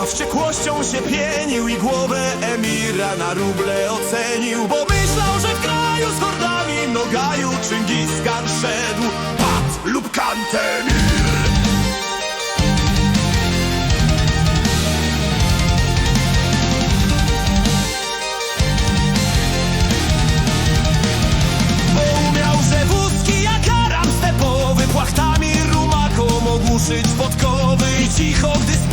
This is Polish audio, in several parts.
a wściekłością się pienił i głowę emira na ruble ocenił, bo myślał, że w kraju z gordami nogaju Czyngiskan szedł, pat lub kantemir. ogłuszyć podkowy i cicho, gdy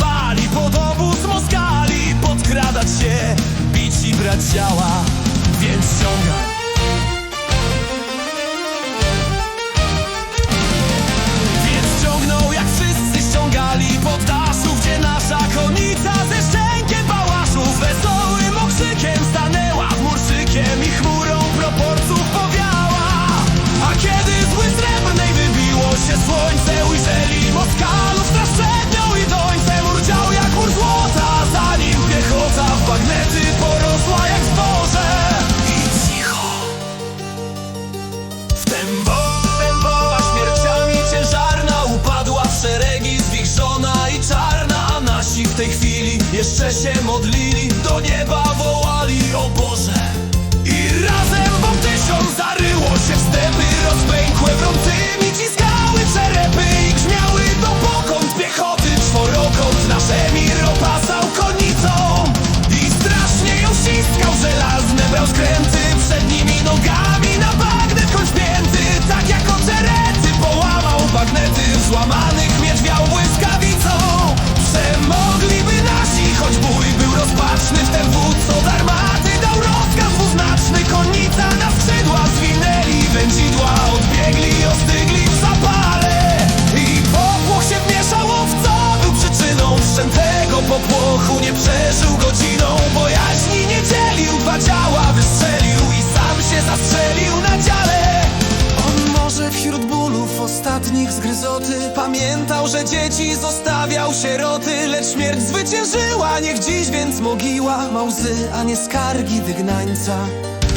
zgryzoty Pamiętał, że dzieci zostawiał sieroty Lecz śmierć zwyciężyła, niech dziś więc mogiła Ma łzy, a nie skargi wygnańca.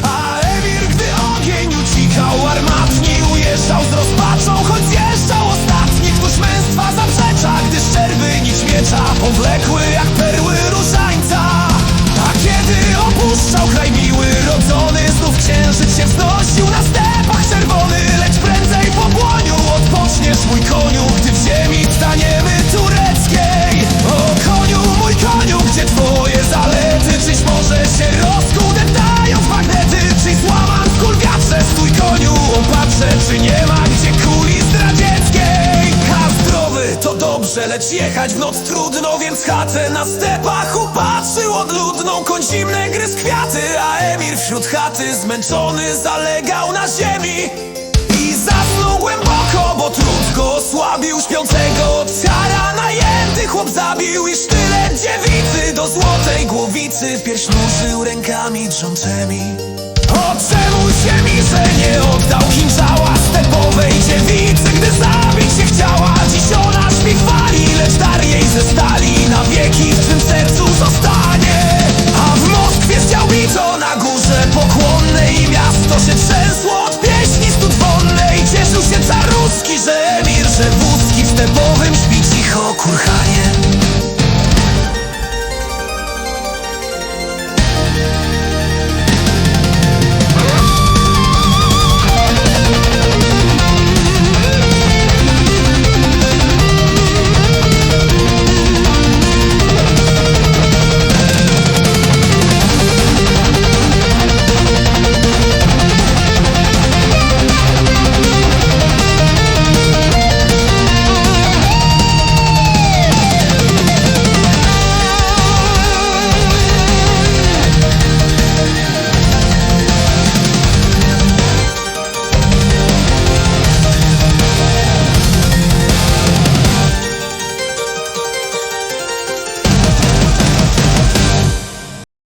A Emir, gdy ogień ucikał armatni Ujeżdżał z rozpaczą, choć zjeżdżał ostatni. Któż męstwa zaprzecza, gdy szczerby nić miecza powlekły dobrze, lecz jechać w noc trudno Więc chatę na stepach upatrzył odludną Koń zimne gryz kwiaty, a Emir wśród chaty Zmęczony zalegał na ziemi. I zasnął głęboko, bo trud go osłabił Śpiącego ciara najęty chłop zabił I sztylet dziewicy do złotej głowicy Pierś ruszył rękami drżącymi. O czemu się mi, że nie oddał kinżała stepowej dziewicy?